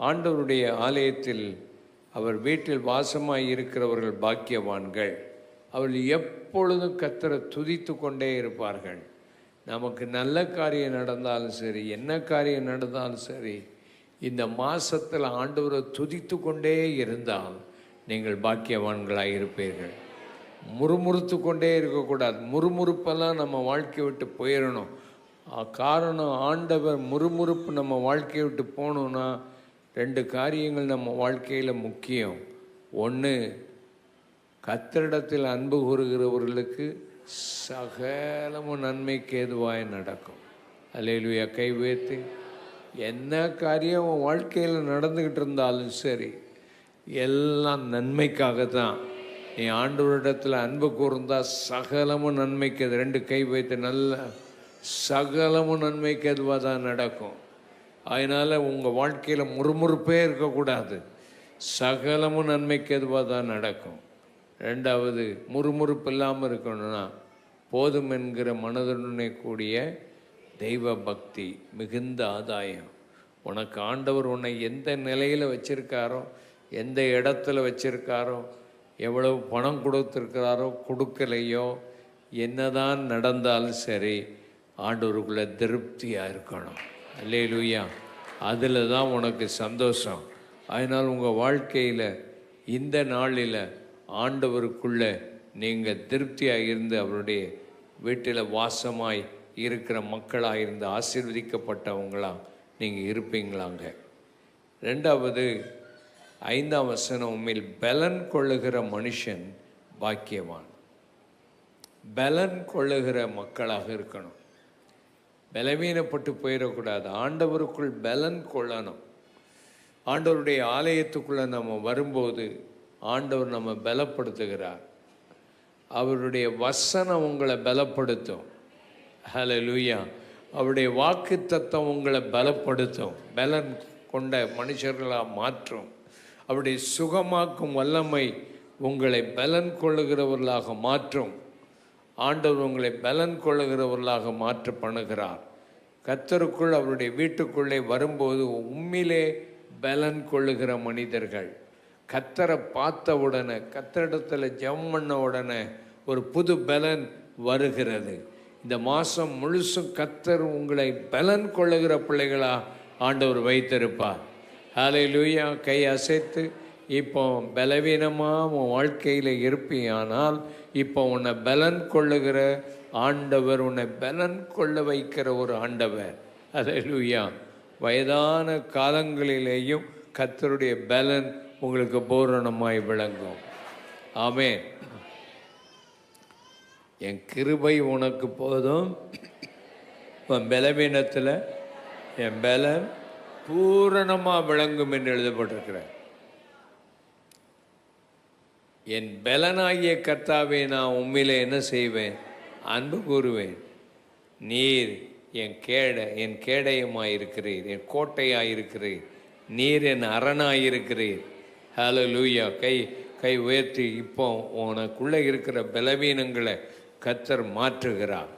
ஆண்டவருடைய ஆலயத்தில் அவர் வீட்டில் வாசமாய் இருக்கிறவர்கள் பாக்கியவான்கள். அவர்கள் எப்பொழுதும் கத்தரை துதித்து கொண்டே இருப்பார்கள். நமக்கு நல்ல காரியம் நடந்தாலும் சரி என்ன காரியம் நடந்தாலும் சரி இந்த மாதத்தில் ஆண்டவரை துதித்து கொண்டே இருந்தால் நீங்கள் பாக்கியவான்களாக இருப்பீர்கள். முறுமுறுத்து கொண்டே இருக்கக்கூடாது. முறுமுறுப்பெல்லாம் நம்ம வாழ்க்கையை விட்டு போயிடணும் காரணம் ஆண்டவர் முறுமுறுப்பு நம்ம வாழ்க்கையை விட்டு போகணுன்னா ரெண்டு காரியங்கள் நம்ம வாழ்க்கையில் முக்கியம். ஒன்று கத்தரிடத்தில் அன்பு கூறுகிறவர்களுக்கு சகலமும் நன்மைக்கு ஏதுவாய் நடக்கும். அலையிலுயா கை வைத்து என்ன காரியம் உன் வாழ்க்கையில் நடந்துக்கிட்டு இருந்தாலும் சரி எல்லாம் நன்மைக்காக தான் நீ ஆண்டவரிடத்தில் அன்பு கூர்ந்தா சகலமும் நன்மைக்கு ரெண்டு கை வைத்து நல்ல சகலமும் நன்மைக்கு எதுவாக தான் நடக்கும். அதனால் உங்கள் வாழ்க்கையில் முறுமுறுப்பே இருக்கக்கூடாது. சகலமும் நன்மைக்கு எதுவாக தான் நடக்கும். ரெண்டாவது முறுமுறுப்பு இல்லாமல் இருக்கணும்னா போதும் என்கிற மனதுடனே கூடிய தெய்வ பக்தி மிகுந்த ஆதாயம். உனக்கு ஆண்டவர் உன்னை எந்த நிலையில் வச்சுருக்காரோ எந்த இடத்துல வச்சுருக்காரோ எவ்வளவு பணம் கொடுத்துருக்கிறாரோ கொடுக்கலையோ என்னதான் நடந்தாலும் சரி ஆண்டவருக்குள்ளே திருப்தியாக இருக்கணும். அல்லேலூயா. அதில் தான் உனக்கு சந்தோஷம். அதனால் உங்கள் வாழ்க்கையில் இந்த நாளில் ஆண்டவருக்குள்ள நீங்கள் திருப்தியாக இருந்து அவருடைய வீட்டில் வாசமாய் இருக்கிற மக்களாக இருந்து ஆசிர்வதிக்கப்பட்டவங்களாம் நீங்கள் இருப்பீங்களாங்க. ரெண்டாவது ஐந்தாம் வசனம் உண்மையில் பலன் கொள்ளுகிற மனுஷன் பாக்கியவான். பலன் கொள்ளுகிற மக்களாக இருக்கணும். பலவீனப்பட்டு போயிடக்கூடாது. ஆண்டவருக்குள் பலன் கொள்ளணும். ஆண்டவருடைய ஆலயத்துக்குள்ளே நம்ம வரும்போது ஆண்டவர் நம்ம பலப்படுத்துகிறார். அவருடைய வசனம் உங்களை பலப்படுத்தும். லூயா அவருடைய வாக்கு தத்தம் உங்களை பலப்படுத்தும். பலன் கொண்ட மனுஷர்களாக மாற்றும். அவருடைய சுகமாக்கும் வல்லமை உங்களை பலன் கொள்ளுகிறவர்களாக மாற்றும். ஆண்டவர் உங்களை பலன் கொள்ளுகிறவர்களாக மாற்ற பண்ணுகிறார். கத்தருக்குள் அவருடைய வீட்டுக்குள்ளே வரும்போது உண்மையிலே பலன் கொள்ளுகிற மனிதர்கள். கத்தரை பார்த்த உடனே கத்தரிடத்தில் ஜெபம் பண்ண உடனே ஒரு புது பலன் வருகிறது. இந்த மாதம் முழுசும் கத்தர் உங்களை பலன் கொள்ளுகிற பிள்ளைகளாக ஆண்டவர் வைத்திருப்பார். ஹாலை லூயா கை அசைத்து இப்போ பலவீனமாக உன் வாழ்க்கையில் இருப்பியானால் இப்போ உன்னை பலன் கொள்ளுகிற ஆண்டவர் உன்னை பலன் கொள்ள வைக்கிற ஒரு ஆண்டவர். ஹலை லூயா வயதான காலங்களிலேயும் கத்தருடைய பலன் உங்களுக்கு பூரணமாய் விளங்கும். ஆமே என் கிருபை உனக்கு போதும். உன் பலவீனத்தில் என் பலன் பூரணமாக விளங்கும் என்று எழுதப்பட்டிருக்கிறேன் என் பலனாகிய கர்த்தாவே நான் உண்மையில் என்ன செய்வேன்? அன்பு கூறுவேன். நீர் என் கேட என் கேடயமாயிருக்கிறீர். என் கோட்டையாயிருக்கிறீர். நீர் என் அரணாயிருக்கிறீர். ஹலோ லூயா கை கை உயர்த்தி இப்போ உனக்குள்ளே இருக்கிற பலவீனங்களை கத்தர் மாற்றுகிறார்.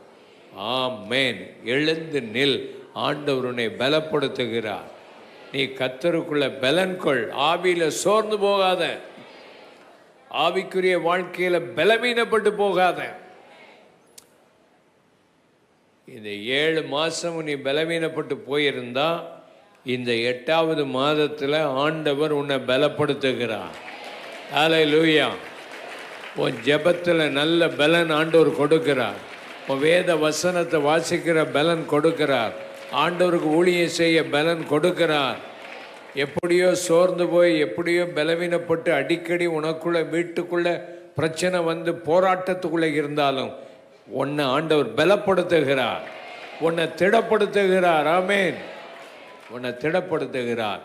ஆமேன். எழுந்து நில். ஆண்டவருனை பலப்படுத்துகிறார். நீ கத்தருக்குள்ள பலன் கொள். ஆவியில் சோர்ந்து போகாத. ஆவிக்குரிய வாழ்க்கையில் பலவீனப்பட்டு போகாத. இந்த ஏழு மாதம் நீ பலவீனப்பட்டு போயிருந்தா இந்த எட்டாவது மாதத்தில் ஆண்டவர் உன்னை பலப்படுத்துகிறார். ஆலை லூயா உன் ஜெபத்தில் நல்ல பலன் ஆண்டவர் கொடுக்கிறார். உன் வேத வசனத்தை வாசிக்கிற பலன் கொடுக்கிறார். ஆண்டவருக்கு ஊழியம் செய்ய பலன் கொடுக்கிறார். எப்படியோ சோர்ந்து போய் எப்படியோ பலவீனப்பட்டு அடிக்கடி உனக்குள்ள வீட்டுக்குள்ள பிரச்சனை வந்து போராட்டத்துக்குள்ளே இருந்தாலும் உன்னை ஆண்டவர் பலப்படுத்துகிறார். உன்னை திடப்படுத்துகிறார். ஆமேன். உன்னை திடப்படுத்துகிறார்.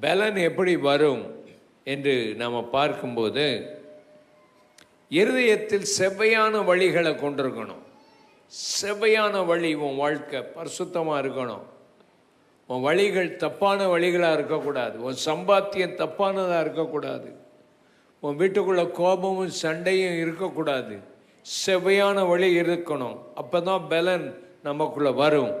பலன் எப்படி வரும் என்று நாம் பார்க்கும்போது இருதயத்தில் செவ்வையான வழிகளை கொண்டிருக்கணும். செவ்வையான வழி உன் வாழ்க்கை பரிசுத்தமாக இருக்கணும். உன் வழிகள் தப்பான வழிகளாக இருக்கக்கூடாது. உன் சம்பாத்தியம் தப்பானதாக இருக்கக்கூடாது. உன் வீட்டுக்குள்ளே கோபமும் சண்டையும் இருக்கக்கூடாது. செவையான வழி இருக்கணும். அப்போ தான் பலன் நமக்குள்ளே வரும்.